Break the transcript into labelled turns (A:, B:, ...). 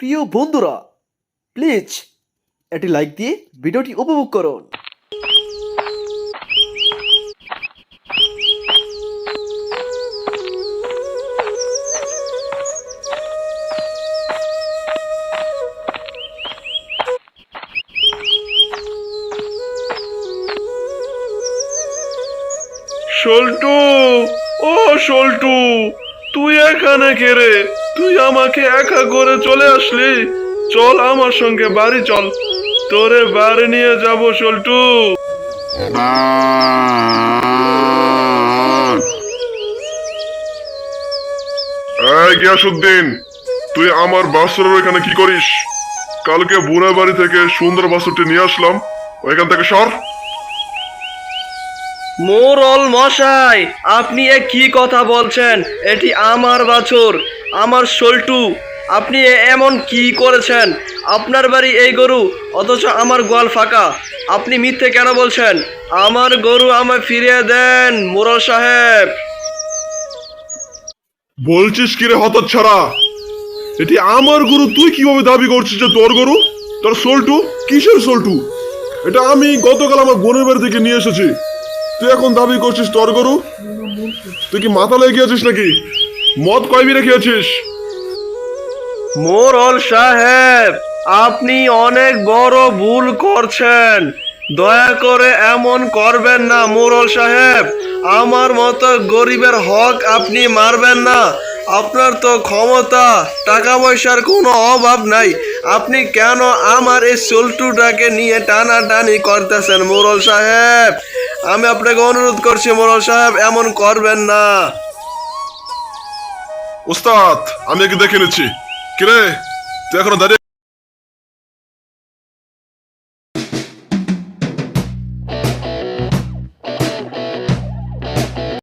A: প্রিয় বন্ধুরা প্লিজ একটি লাইক দিয়ে ভিডিওটি উপভোগ করুন।
B: সল্টু ও সল্টু তুই এখানে কে রে? তুই আমাকে একা করে চলে আসলি? চল আমার সঙ্গে বাড়ি চল। তোরে বাড়ি নিয়ে যাব সল্টু গিয়াসুদ্দিন তুই আমার বাসুরের এখানে কি করিস? কালকে বুড়া বাড়ি থেকে সুন্দর বাসুরটি নিয়ে আসলাম। ওইখান থেকে সর।
C: মোরল মশাই, আপনি এ কি কথা বলছেন? এটি আমার বাছুর, আমার সল্টু আপনি এমন কি করেছেন? আপনার বাড়ি এই গরু, অথচ আমার গোয়াল ফাঁকা। আপনি মিথ্যে কেন বলছেন? আমার গরু আমায় ফিরিয়ে দেন, মোরল সাহেব।
B: বলছিস কি রে হতত ছাড়া এটি আমার গরু, তুই কীভাবে দাবি করছিস যে তোর গরু? তোর সোল্টু কিসের সোল্টু এটা আমি গতকাল আমার বোনের বাড়ি থেকে নিয়ে এসেছি। তুই এখন দাবি করছিস তোর গরু? তুই কি মাথা লেগে গিয়েছিস নাকি? মদ কয় বিরে খেয়েছিস?
C: মোরল সাহেব, আপনি অনেক বড় ভুল করছেন। দয়া করে এমন করবেন না, মোরল সাহেব। আমার মতো গরিবের হক আপনি মারবেন না। আপনার তো ক্ষমতা টাকা পয়সার কোনো অভাব নাই। আপনি কেন আমার এই চলটুটাকে নিয়ে টানাটানি করতেছেন মোরল সাহেব? আমি আপনাকে অনুরোধ করছি মোরল সাহেব, এমন করবেন না।
B: উস্তাদ, আমি একে দেখে নিচ্ছি। কিরে, তুই এখনও দাঁড়িয়ে